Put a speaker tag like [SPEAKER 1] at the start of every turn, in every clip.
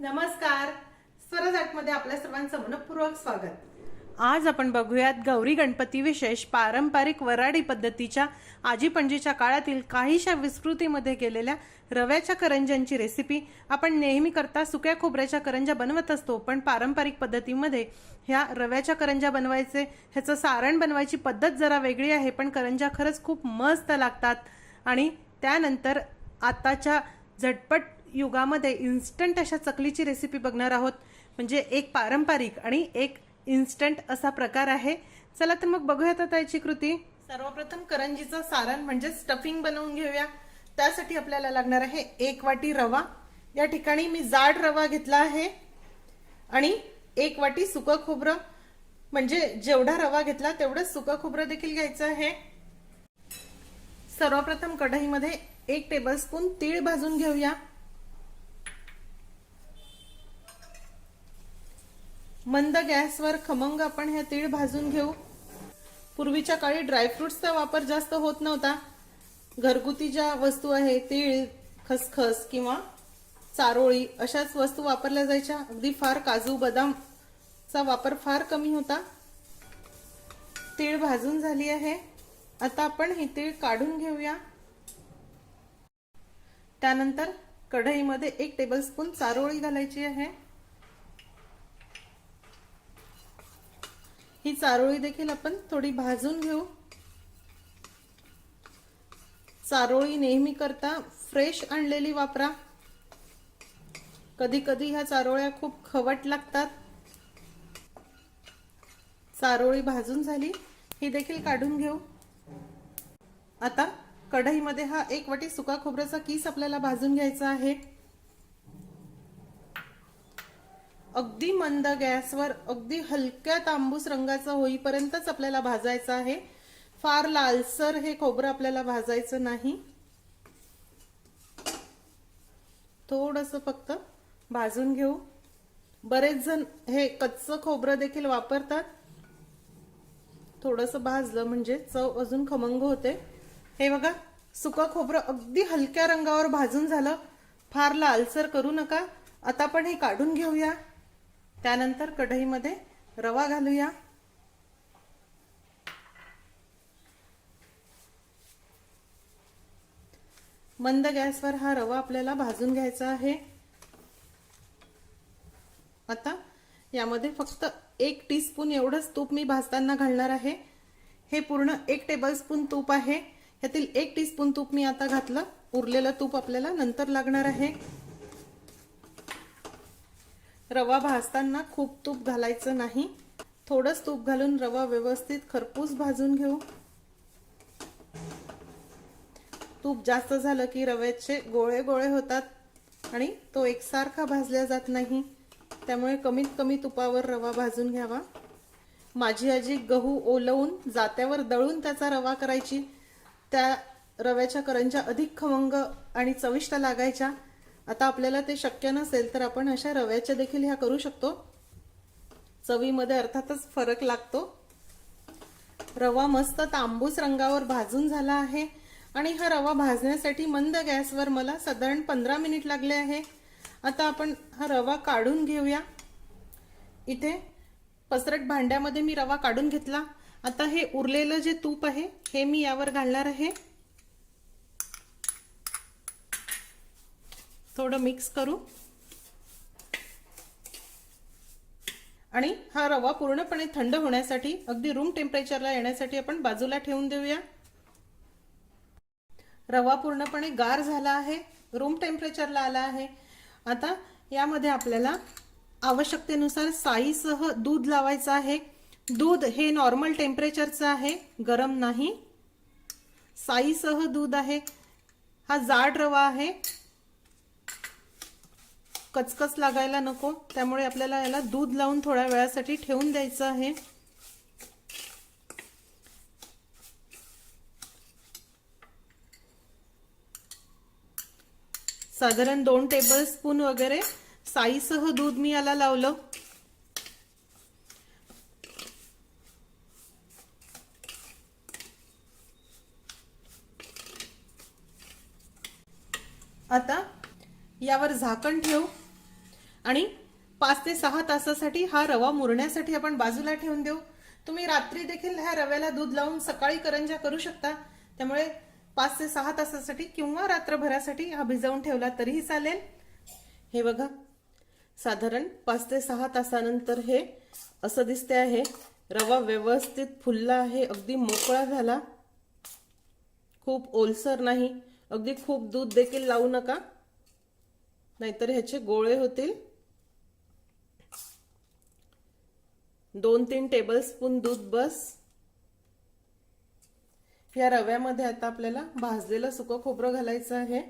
[SPEAKER 1] नमस्कार. स्वरजाटमध्ये आपल्या सर्वांचं मनपूर्वक स्वागत. आज आपण बघूयात गौरी गणपती विशेष पारंपरिक वराडी पद्धतीच्या आजी पणजीच्या काळातील काहीशा विस्मृतीमध्ये गेलेल्या रव्याच्या करंज्यांची रेसिपी आपण नेहमी करता सुक्या खोबऱ्याच्या करंज्या बनवत असतो पण पारंपरिक पद्धतीमध्ये ह्या रव्याच्या करंज्या बनवायचे ह्याचं सारण बनवायची पद्धत जरा वेगळी आहे पण करंज्या खरंच खूप मस्त लागतात. आणि त्यानंतर आताच्या झटपट युगामध्ये इन्स्टंट अशा चकलीची रेसिपी बघणार आहोत. म्हणजे एक पारंपरिक आणि एक इन्स्टंट असा प्रकार आहे. चला तर मग बघूयात आता याची कृती. सर्वप्रथम करंजीचं सारण म्हणजे स्टफिंग बनवून घेऊया. त्यासाठी आपल्याला लागणार आहे एक वाटी रवा. या ठिकाणी मी जाड रवा घेतला आहे. आणि एक वाटी सुकं खोबरं. म्हणजे जेवढा रवा घेतला तेवढं सुकं खोबरं देखील घ्यायचं आहे. सर्वप्रथम कढईमध्ये एक टेबलस्पून तीळ भाजून घेऊया. मंद गॅसवर खमंग आपण हे तीळ भाजून घेऊ. पूर्वीच्या काळी ड्रायफ्रुट्सचा वापर जास्त होत नव्हता. घरगुती ज्या वस्तू आहे तीळ खसखस किंवा चारोळी अशाच वस्तू वापरल्या जायच्या. अगदी फार काजू बदामचा वापर फार कमी होता. तीळ भाजून झाली आहे. आता आपण ही तीळ काढून घेऊया. त्यानंतर कढईमध्ये एक टेबलस्पून चारोळी घालायची आहे. ही चारोळी देखील आपण थोडी भाजून घेऊ. चारोळी नेहमी करता फ्रेश आणलेली वापरा. कधी कधी ह्या चारोळ्या खूप खवट लागतात. चारोळी भाजून झाली ही देखील काढून घेऊ. आता कढईमध्ये हा एक वाटी सुका खोबऱ्याचा किस आपल्याला भाजून घ्यायचा आहे. अगदी मंद गॅसवर अगदी हलक्या तांबूस रंगाचा होईपर्यंतच आपल्याला भाजायचं आहे. फार लालसर हे खोबरं आपल्याला भाजायचं नाही. थोडस फक्त भाजून घेऊ. बरेच जण हे कच्चं खोबरं देखील वापरतात. थोडस भाजलं म्हणजे चव अजून खमंग होते. हे बघा सुकं खोबरं अगदी हलक्या रंगावर भाजून झालं. फार लालसर करू नका. आता आपण हे काढून घेऊया. त्यानंतर कढईमध्ये रवा घालूया. मंद गॅसवर हा रवा आपल्याला भाजून घ्यायचा आहे. आता यामध्ये फक्त एक टीस्पून एवढंच तूप मी भाजताना घालणार आहे. हे पूर्ण एक टेबलस्पून तूप आहे. यातील एक टीस्पून तूप मी आता घातलं. उरलेलं तूप आपल्याला नंतर लागणार आहे. रवा भाजताना खूप तूप घालायचं नाही. थोडंच तूप घालून रवा व्यवस्थित खरपूस भाजून घेऊ. तूप जास्त झालं की रव्याचे गोळे गोळे होतात आणि तो एकसारखा भाजल्या जात नाही. त्यामुळे कमीत कमी तुपावर रवा भाजून घ्यावा. माझी आजी गहू ओलवून जात्यावर दळून त्याचा रवा करायची. त्या रव्याच्या करंज्या अधिक खमंग आणि चविष्ट लागायच्या. आता आपल्याला ते शक्य नसेल तर आपण अशा रव्याच्या देखील ह्या करू शकतो. चवीमध्ये अर्थातच फरक लागतो. रवा मस्त तांबूस रंगावर भाजून झाला आहे आणि हा रवा भाजण्यासाठी मंद गॅसवर मला साधारण पंधरा मिनिट लागले आहे. आता आपण हा रवा काढून घेऊया. इथे पसरट भांड्यामध्ये मी रवा काढून घेतला. आता हे उरलेलं जे तूप आहे हे मी यावर घालणार आहे. थोडं मिक्स करू. आणि हा रवा पूर्णपणे थंड होण्यासाठी अगदी रूम टेम्परेचरला येण्यासाठी आपण बाजूला ठेवून देऊया. रवा पूर्णपणे गार झाला आहे रूम टेम्परेचरला आला आहे. आता यामध्ये आपल्याला आवश्यकतेनुसार साईसह दूध लावायचं आहे. दूध हे नॉर्मल टेम्परेचरचं आहे गरम नाही. साईसह दूध आहे. हा जाड रवा आहे. कचकच लागायला नको. त्यामुळे आपल्याला याला दूध लावून थोड्या वेळासाठी ठेवून द्यायचं आहे. साधारण दोन टेबल स्पून वगैरे साईसह दूध मी याला लावलं. आता यावर झाकण ठेवू. आणि पाच ते सहा तासासाठी हा रवा मुरण्यासाठी आपण बाजूला ठेवून देऊ. तुम्ही रात्री देखील ह्या रव्याला दूध लावून सकाळी करंजा करू शकता. त्यामुळे पाच ते सहा तासासाठी किंवा रात्रभरासाठी हा भिजवून ठेवला तरीही चालेल. हे बघा. साधारण पाच ते सहा तासानंतर हे असं दिसते आहे. रवा व्यवस्थित फुलला आहे. अगदी मोकळा झाला. खूप ओलसर नाही. अगदी खूप दूध देखील लावू नका. नाहीतर ह्याचे गोळे होतील. दोन तीन टेबलस्पून दूध बस. या रव्यामध्ये आता आपल्याला भाजलेलं सुकं खोबरं घालायचं आहे.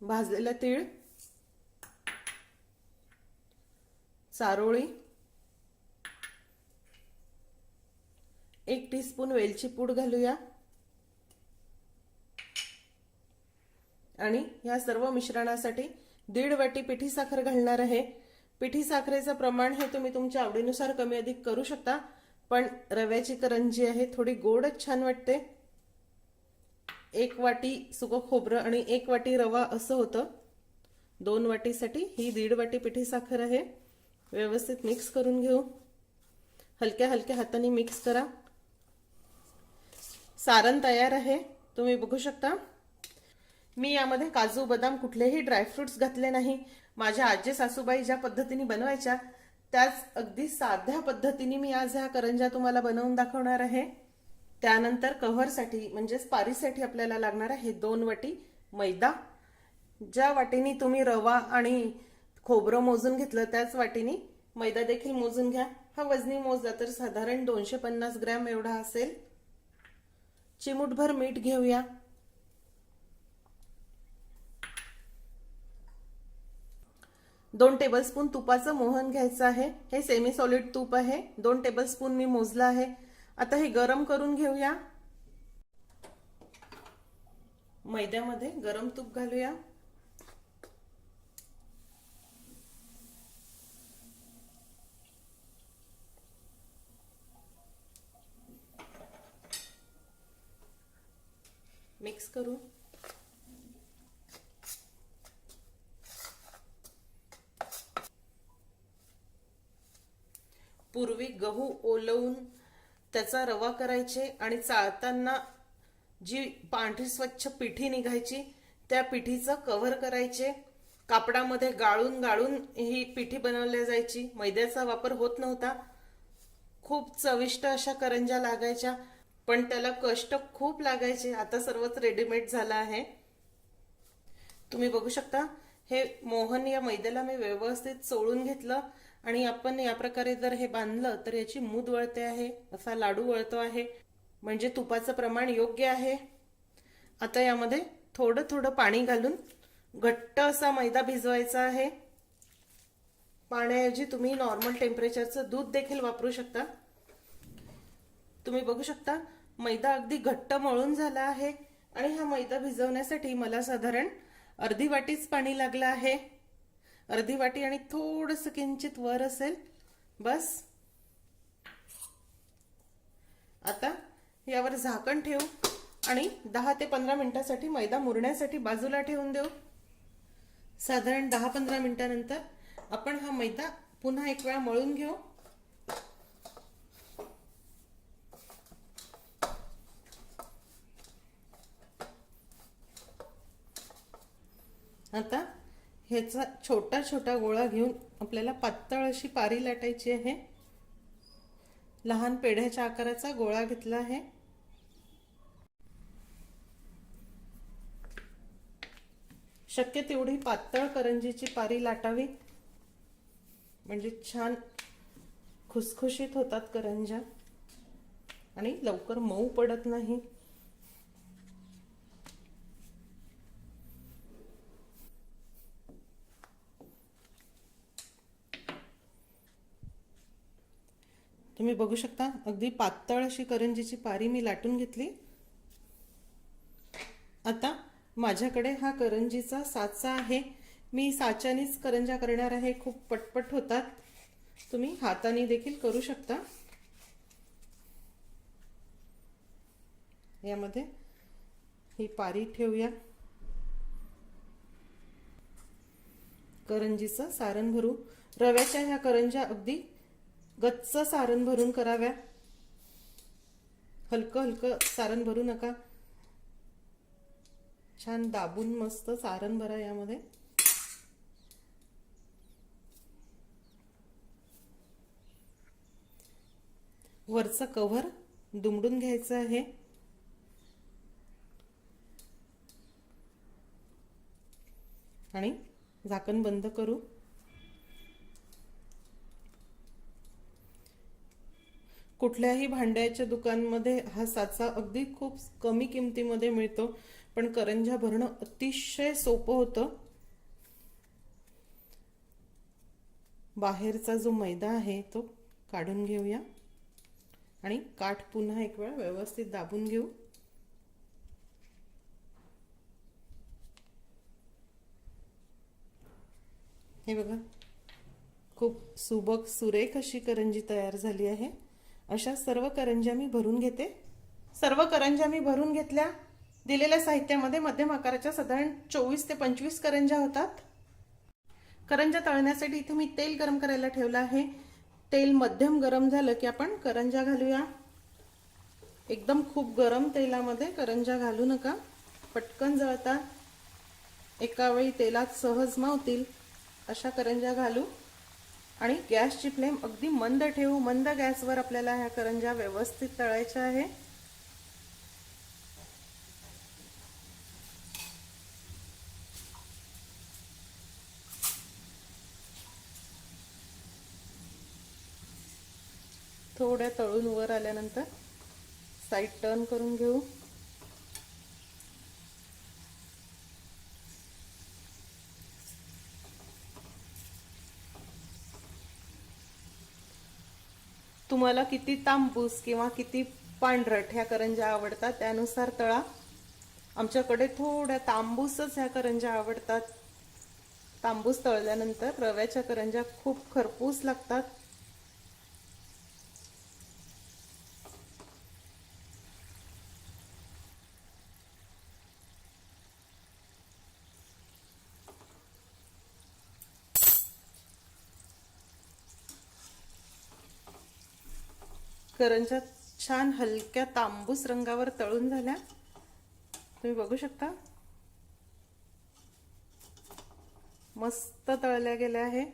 [SPEAKER 1] भाजलेलं तीळ. चारोळी. एक टीस्पून वेलची पूड घालूया. आणि या सर्व मिश्रणासाठी दीड वाटी पिठी साखर घालणार आहे. पिठी साखरेचं प्रमाण हे तुम्ही तुमच्या आवडीनुसार कमी अधिक करू शकता. पण रव्याची करंजी आहे थोडी गोडच छान वाटते. एक वाटी सुकं खोबरं आणि एक वाटी रवा असं होतं. दोन वाटीसाठी ही दीड वाटी पिठी साखर आहे. व्यवस्थित मिक्स करून घेऊ. हलक्या हलक्या हाताने मिक्स करा. सारण तयार आहे तुम्ही बघू शकता. मी यामध्ये काजू बदाम कुठलेही ड्रायफ्रुट्स घातले नाही. माझ्या आजी सासूबाई ज्या पद्धतीने बनवायच्या त्याच अगदी साध्या पद्धतीने मी आज ह्या करंजा तुम्हाला बनवून दाखवणार आहे. त्यानंतर कव्हरसाठी म्हणजेच पारीसाठी आपल्याला लागणार आहे दोन वाटी मैदा. ज्या वाटीने तुम्ही रवा आणि खोबरं मोजून घेतलं त्याच वाटीने मैदा देखील मोजून घ्या. हा वजनी मोजला तर साधारण दोनशे पन्नास ग्रॅम एवढा असेल. चिमूटभर मीठ घेऊया. दोन टेबलस्पून तुपाचं मोहन घ्यायचं आहे. हे सेमी सॉलिड तूप आहे. दोन टेबलस्पून मी मोजलं आहे. आता हे गरम करून घेऊया. मैद्यामध्ये गरम तूप घालूया. मिक्स करू पूर्वी गहू ओलवून त्याचा रवा करायचे आणि चाळताना जी पांढरी स्वच्छ पिठी निघायची त्या पिठीचं कव्हर करायचे. कापडामध्ये गाळून गाळून ही पिठी बनवल्या जायची. मैद्याचा वापर होत नव्हता. खूप चविष्ट अशा करंजा लागायच्या पण त्याला कष्ट खूप लागायचे. आता सर्वच रेडीमेड झालं आहे. तुम्ही बघू शकता हे मोहन या मैद्याला मी व्यवस्थित चोळून घेतलं. आणि आपण या प्रकारे जर हे बांधलं तर याची मूद वळते आहे असा लाडू वळतो आहे. म्हणजे तुपाचं प्रमाण योग्य आहे. आता यामध्ये थोडं थोडं पाणी घालून घट्ट असा मैदा भिजवायचा आहे. पाण्याऐवजी तुम्ही नॉर्मल टेम्परेचरचं दूध देखील वापरू शकता. तुम्ही बघू शकता मैदा अगदी घट्ट मळून झाला आहे. आणि हा मैदा भिजवण्यासाठी मला साधारण अर्धी वाटीच पाणी लागलं आहे. अर्धी वाटी आणि थोडस किंचित वर असेल बस. आता यावर झाकण ठेवू आणि दहा ते पंधरा मिनिटासाठी मैदा मुरण्यासाठी बाजूला ठेवून देऊ. साधारण दहा पंधरा मिनिटानंतर आपण हा मैदा पुन्हा एक वेळा मळून घेऊ. आता ह्याचा छोटा छोटा गोळा घेऊन आपल्याला पातळ अशी पारी लाटायची आहे. लहान पेढ्याच्या आकाराचा गोळा घेतला आहे. शक्य तेवढी पातळ करंजीची पारी लाटावी. म्हणजे छान खुसखुशीत होतात करंजा आणि लवकर मऊ पडत नाही. तुम्ही बघू शकता अगदी पातळ अशी करंजीची पारी मी लाटून घेतली. आता माझ्याकडे हा करंजीचा साचा आहे. मी साच्यानेच करंजा करणार आहे खूप पटपट होतात. तुम्ही हाताने देखील करू शकता. यामध्ये ही पारी ठेवूया. करंजीचं सारण भरू. रव्याच्या ह्या करंज्या अगदी गच्च सारण भरून कराव्या. हलकं हलकं सारण भरू नका. छान दाबून मस्त सारण भरा यामध्ये. वरचं कव्हर दुमडून घ्यायचं आहे. आणि झाकण बंद करू. कुठल्याही भांड्याच्या दुकानमध्ये हा साचा अगदी खूप कमी किमतीमध्ये मिळतो. पण करंजा भरणं अतिशय सोपं होतं. बाहेरचा जो मैदा आहे तो काढून घेऊया. आणि काठ पुन्हा एक वेळा व्यवस्थित दाबून घेऊ. हे बघा. खूप सुबक सुरेख अशी करंजी तयार झाली आहे. अशा सर्व करंज्या मी भरून घेते. सर्व करंज्या मी भरून घेतल्या दिलेल्या साहित्यामध्ये मध्यम आकाराच्या साधारण चोवीस ते पंचवीस करंज्या होतात. करंज्या तळण्यासाठी इथे मी तेल गरम करायला ठेवलं आहे. तेल मध्यम गरम झालं की आपण करंज्या घालूया. एकदम खूप गरम तेलामध्ये करंज्या घालू नका. पटकन जळतात एका वेळी तेलात सहज मावतील. अशा करंज्या घालू. आणि गॅसची फ्लेम अगदी मंद ठेवू मंद गॅसवर आपल्याला ह्या करंज्या व्यवस्थित तळायच्या आहे थोड्या तळून वर आल्यानंतर साईड टर्न करून घेऊ. तुम्हाला किती तांबूस किंवा किती पांढरट ह्या करंज्या आवडतात त्यानुसार तळा. आमच्याकडे थोड्या तांबूसच ह्या करंज्या आवडतात. तांबूस तळल्यानंतर रव्याच्या करंज्या खूप खरपूस लागतात. करंज्या छान हलक्या तांबूस रंगावर तळून झाल्या. तुम्ही बघू शकता. मस्त तळल्या गेल्या आहे.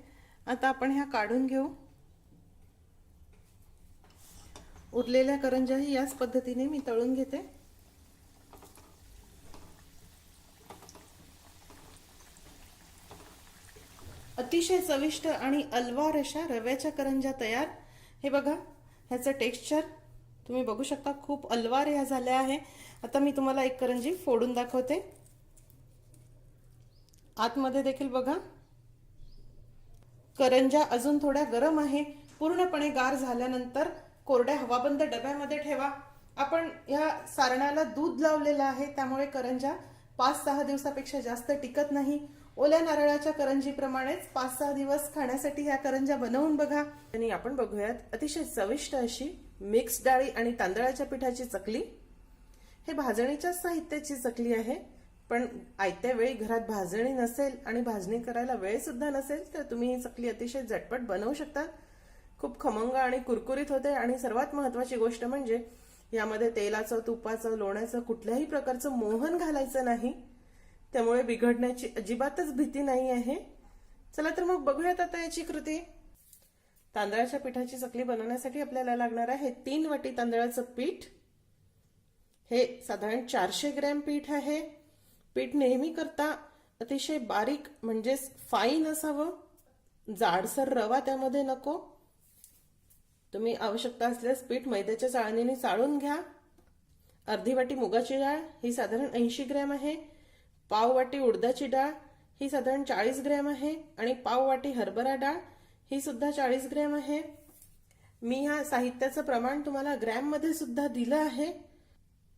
[SPEAKER 1] आता आपण ह्या काढून घेऊ. उरलेल्या करंज्याही याच पद्धतीने मी तळून घेते. अतिशय चविष्ट आणि अलवार अशा रव्याच्या करंज्या तयार. हे बघा. ह्याचं टेक्स्चर तुम्ही बघू शकता खूप अलवार ह्या झाल्या आहे. आता मी तुम्हाला एक करंजी फोडून दाखवते. आतमध्ये देखील बघा. करंजा अजून थोड्या गरम आहे. पूर्णपणे गार झाल्यानंतर कोरड्या हवाबंद डब्यामध्ये ठेवा. आपण ह्या सारणाला दूध लावलेलं आहे त्यामुळे करंजा पाच सहा दिवसापेक्षा जास्त टिकत नाही. ओल्या नारळाच्या करंजीप्रमाणेच पाच सहा दिवस खाण्यासाठी ह्या करंजा बनवून बघा. आणि आपण बघूयात अतिशय चविष्ट अशी मिक्स डाळी आणि तांदळाच्या पिठाची चकली. हे भाजणीच्या साहित्याची चकली आहे पण आयत्या वेळी घरात भाजणी नसेल आणि भाजणी करायला वेळ सुद्धा नसेल तर तुम्ही ही चकली अतिशय झटपट बनवू शकता. खूप खमंग आणि कुरकुरीत होते आणि सर्वात महत्वाची गोष्ट म्हणजे यामध्ये तेलाचं तुपाचं लोण्याचं कुठल्याही प्रकारचं मोहन घालायचं नाही. त्यामुळे बिघडण्याची अजिबातच भीती नाही आहे. चला तर मग बघूयात आता याची कृती. तांदळाच्या पिठाची चकली बनवण्यासाठी आपल्याला लागणार आहे तीन वाटी तांदळाचं पीठ. हे साधारण चारशे ग्रॅम पीठ आहे. पीठ नेहमी करता अतिशय बारीक म्हणजेच फाईन असावं. जाडसर रवा त्यामध्ये नको. तुम्ही आवश्यकता असल्यास पीठ मैद्याच्या चाळणीने चाळून घ्या. अर्धी वाटी मुगाची डाळ ही साधारण ऐंशी ग्रॅम आहे. पाव वाटी उडदाची डाळ ही साधारण चाळीस ग्रॅम आहे. आणि पाव वाटी हरभरा डाळ ही सुद्धा चाळीस ग्रॅम आहे. मी ह्या साहित्याचं प्रमाण तुम्हाला ग्रॅममध्ये सुद्धा दिलं आहे.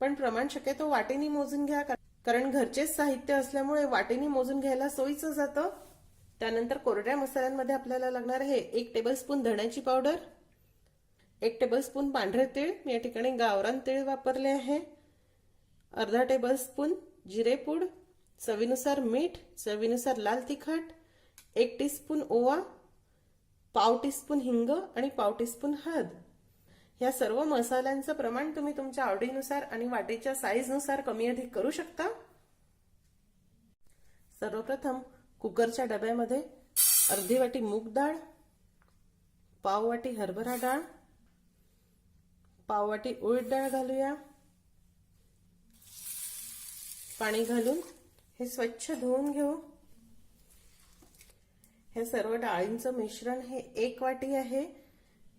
[SPEAKER 1] पण प्रमाण शक्यतो वाटेनी मोजून घ्या कारण घरचेच साहित्य असल्यामुळे वाटेनी मोजून घ्यायला सोयीचं जातं. त्यानंतर कोरड्या मसाल्यांमध्ये आपल्याला लागणार आहे एक टेबलस्पून धण्याची पावडर एक टेबलस्पून पांढरे तीळ. मी या ठिकाणी गावरान तीळ वापरले आहे. अर्धा टेबलस्पून जिरेपूड चवीनुसार मीठ चवीनुसार लाल तिखट एक टीस्पून ओवा पाव टीस्पून हिंग आणि पाव टीस्पून हळद. या सर्व मसाल्यांचं प्रमाण तुम्ही तुमच्या आवडीनुसार आणि वाटीच्या साईजनुसार कमी अधिक करू शकता. सर्वप्रथम कुकरच्या डब्यामध्ये अर्धी वाटी मूग डाळ पाव वाटी हरभरा डाळ पाव वाटी उडीद डाळ घालूया. पाणी घालून हे स्वच्छ धुवून घेऊ. हे सर्व डाळींचं मिश्रण हे एक वाटी आहे.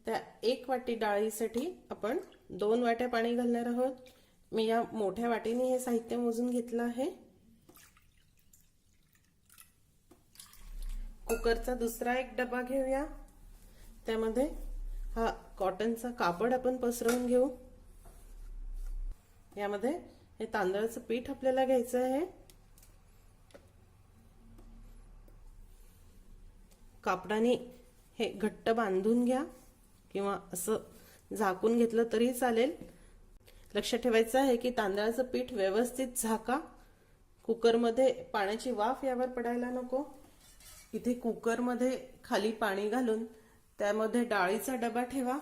[SPEAKER 1] त्या एक वाटी डाळीसाठी आपण दोन वाट्या पाणी घालणार आहोत. मी या मोठ्या वाटीने हे साहित्य मोजून घेतलं आहे. कुकरचा दुसरा एक डबा घेऊया. त्यामध्ये हा कॉटनचा कापड आपण पसरवून घेऊ. यामध्ये हे तांदळाचं पीठ आपल्याला घ्यायचं आहे. कापडाने हे घट्ट बांधून घ्या किंवा असं झाकून घेतलं तरी चालेल. लक्ष ठेवायचं आहे की तांदळाचं पीठ व्यवस्थित झाका. कुकरमध्ये पाण्याची वाफ यावर पडायला नको. इथे कुकरमध्ये खाली पाणी घालून त्यामध्ये डाळीचा डबा ठेवा.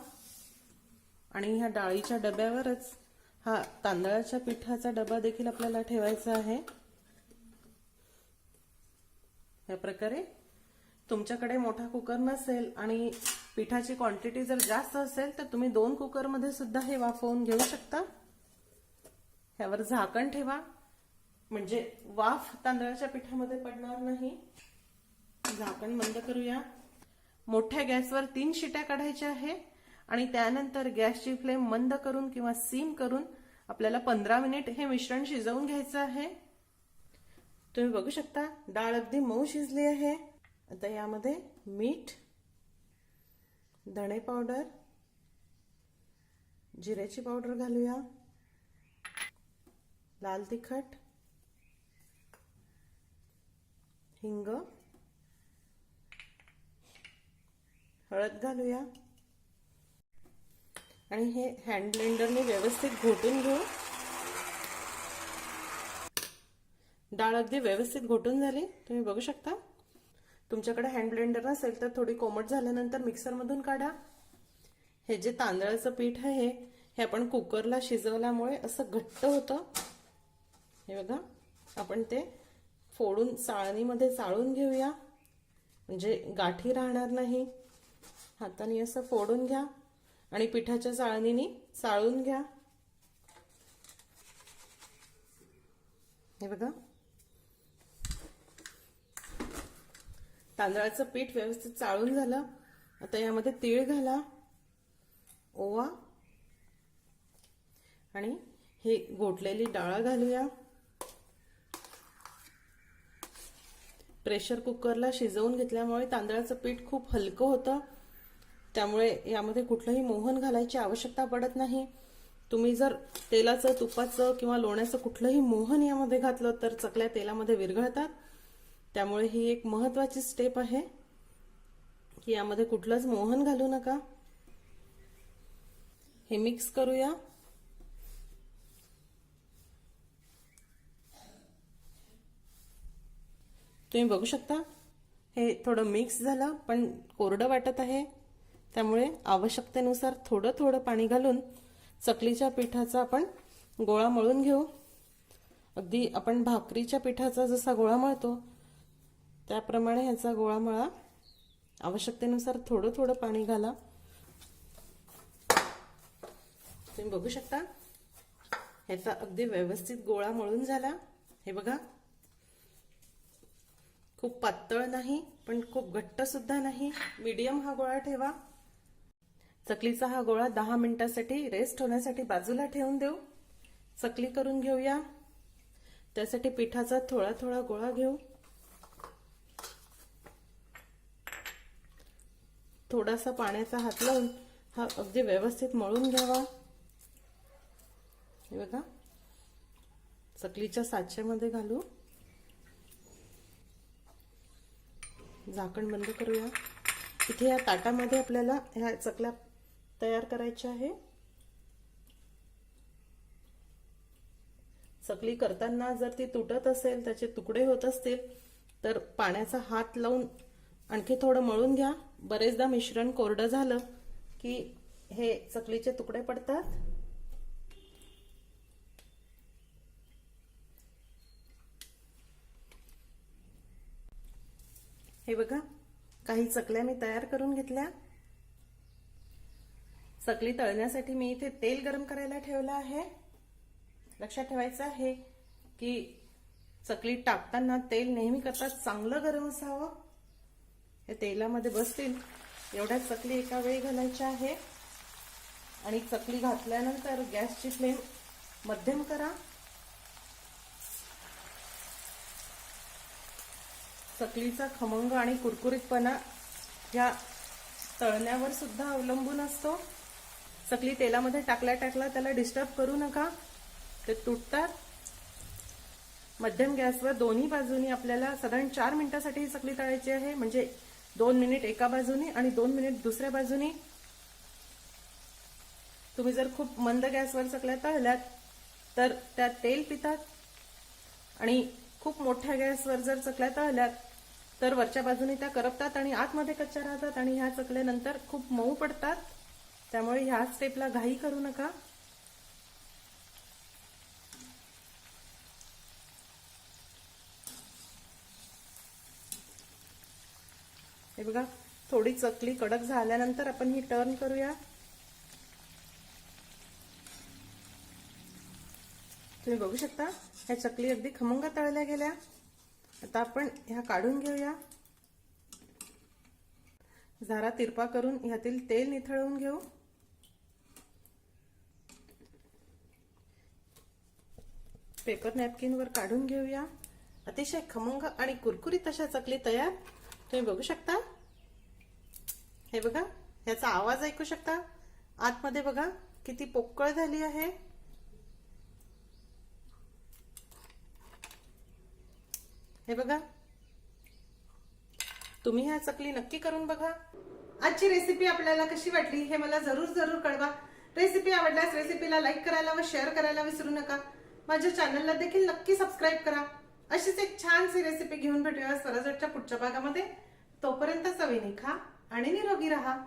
[SPEAKER 1] आणि ह्या डाळीच्या डब्यावरच हा तांदळाच्या पिठाचा डबा देखील आपल्याला ठेवायचा आहे. या प्रकारे तुमच्याकडे मोठा कुकर नसेल आणि पिठाची क्वांटिटी जर जास्त असेल तर तुम्ही दोन कुकरमध्ये सुद्धा हे वाफवून घेऊ शकता. ह्यावर झाकण ठेवा. म्हणजे वाफ तांदळाच्या पिठामध्ये पडणार नाही. झाकण बंद करूया. मोठ्या गॅसवर तीन शिट्या काढायच्या आहे आणि त्यानंतर गॅसची फ्लेम मंद करून किंवा सीम करून आपल्याला पंधरा मिनिट हे मिश्रण शिजवून घ्यायचं आहे. तुम्ही बघू शकता डाळ अगदी मऊ शिजली आहे. आता यामध्ये मीठ धणे पावडर जिऱ्याची पावडर घालूया लाल तिखट हिंग हळद घालूया. आणि हे हँड ब्लेंडरने व्यवस्थित घोटून घेऊ. डाळ अगदी व्यवस्थित घोटून झाली. तुम्ही बघू शकता. तुमच्याकडे हँड ब्लेंडर नसेल तर थोडी कोमट झाल्यानंतर मिक्सरमधून काढा. हे जे तांदळाचं पीठ आहे हे आपण कुकरला शिजवल्यामुळे असं घट्ट होतं. हे बघा आपण ते फोडून चाळणीमध्ये चाळून घेऊया. म्हणजे गाठी राहणार नाही. हाताने असं फोडून घ्या आणि पिठाच्या चाळणीने चाळून घ्या. हे बघा तांदळाचं पीठ व्यवस्थित चाळून झालं. आता यामध्ये तीळ घाला. ओवा. आणि हे गोठलेली डाळ घालूया. प्रेशर कुकरला शिजवून घेतल्यामुळे तांदळाचं पीठ खूप हलकं होतं. त्यामुळे यामध्ये कुठलंही मोहन घालायची आवश्यकता पडत नाही. तुम्ही जर तेलाचं तुपाचं किंवा लोण्याचं कुठलंही मोहन यामध्ये घातलं तर चकल्या तेलामध्ये विरघळतात. त्यामुळे ही एक महत्वाची स्टेप आहे की यामध्ये कुठलंच मोहन घालू नका. हे मिक्स करूया. तुम्ही बघू शकता हे थोडं मिक्स झालं पण कोरडं वाटत आहे. त्यामुळे आवश्यकतेनुसार थोडं थोडं पाणी घालून चकलीच्या पिठाचा आपण गोळा मळून घेऊ. अगदी आपण भाकरीच्या पिठाचा जसा गोळा मळतो त्याप्रमाणे ह्याचा गोळा मळा. आवश्यकतेनुसार थोडं थोडं पाणी घाला. तुम्ही बघू शकता ह्याचा अगदी व्यवस्थित गोळा मळून झाला. हे बघा. खूप पातळ नाही पण खूप घट्ट सुद्धा नाही. मीडियम हा गोळा ठेवा. चकलीचा हा गोळा दहा मिनिटासाठी रेस्ट होण्यासाठी बाजूला ठेवून देऊ. चकली करून घेऊया. त्यासाठी पिठाचा थोडा थोडा गोळा घेऊ. थोडासा पाण्याचा हात लावून हा अगदी व्यवस्थित मळून घ्यावा. हे बघा. चकलीच्या साच्यामध्ये घालू. झाकण बंद करूया. इथे या ताटामध्ये आपल्याला ह्या चकल्या तयार करायच्या आहे. चकली करताना जर ती तुटत असेल त्याचे तुकडे होत असतील तर पाण्याचा हात लावून आणखी थोडं मळून घ्या. बरेचदा मिश्रण कोरडं झालं की हे चकलीचे तुकडे पडतात. हे बघा काही चकल्या मी तयार करून घेतल्या. चकली तळण्यासाठी मी इथे तेल गरम करायला ठेवलं आहे. लक्षात ठेवायचं आहे की चकली टाकताना तेल नेहमी करता चांगलं गरम असावं. हे तेलामध्ये बसतील. एवढ्या चकली एका वेळी घालायच्या आहे. आणि चकली घातल्यानंतर गॅसची फ्लेम मध्यम करा. चकलीचा खमंग आणि कुरकुरीतपणा ह्या तळण्यावर सुद्धा अवलंबून असतो. चकली तेलामध्ये टाकल्या टाकला त्याला डिस्टर्ब करू नका. ते तुटतात. मध्यम गॅसवर दोन्ही बाजूनी आपल्याला साधारण चार मिनिटासाठी ही चकली तळायची आहे. म्हणजे दोन मिनिट एका बाजूनी आणि दोन मिनिट दुसऱ्या बाजूनी. तुम्ही जर खूप मंद गॅसवर चकल्या तळल्यात तर त्यात तेल पितात. आणि खूप मोठ्या गॅसवर जर चकल्या तळल्यात तर वरच्या बाजूने त्या करपतात आणि आतमध्ये कच्च्या राहतात आणि ह्या चकल्यानंतर खूप मऊ पडतात. त्यामुळे ह्या स्टेपला घाई करू नका. हे बघा थोडी चकली कडक झाल्यानंतर आपण ही टर्न करूया. तुम्ही बघू शकता ह्या चकली अगदी खमंग तळल्या गेल्या. आता आपण ह्या काढून घेऊया. झारा तिरपा करून ह्यातील तेल निथळवून घेऊ. पेपर नॅपकिनवर काढून घेऊया. अतिशय खमंग आणि कुरकुरीत अशा चकली तयार. तुम्ही बघू शकता. हे बघा ह्याचा आवाज ऐकू शकता? आतमध्ये बघा किती पोकळ झाली आहे. हे बघा. तुम्ही ह्या चकली नक्की करून बघा. आजची रेसिपी आपल्याला कशी वाटली हे मला जरूर जरूर कळवा. रेसिपी आवडल्यास रेसिपीला लाईक करायला व शेअर करायला विसरू नका. माझ्या चॅनलला देखील नक्की सबस्क्राईब करा. अशीच एक छानशी रेसिपी घेऊन भेटूया स्वराजच्या पुढच्या भागामध्ये. तोपर्यंत चवीने खा आणि निरोगी राहा.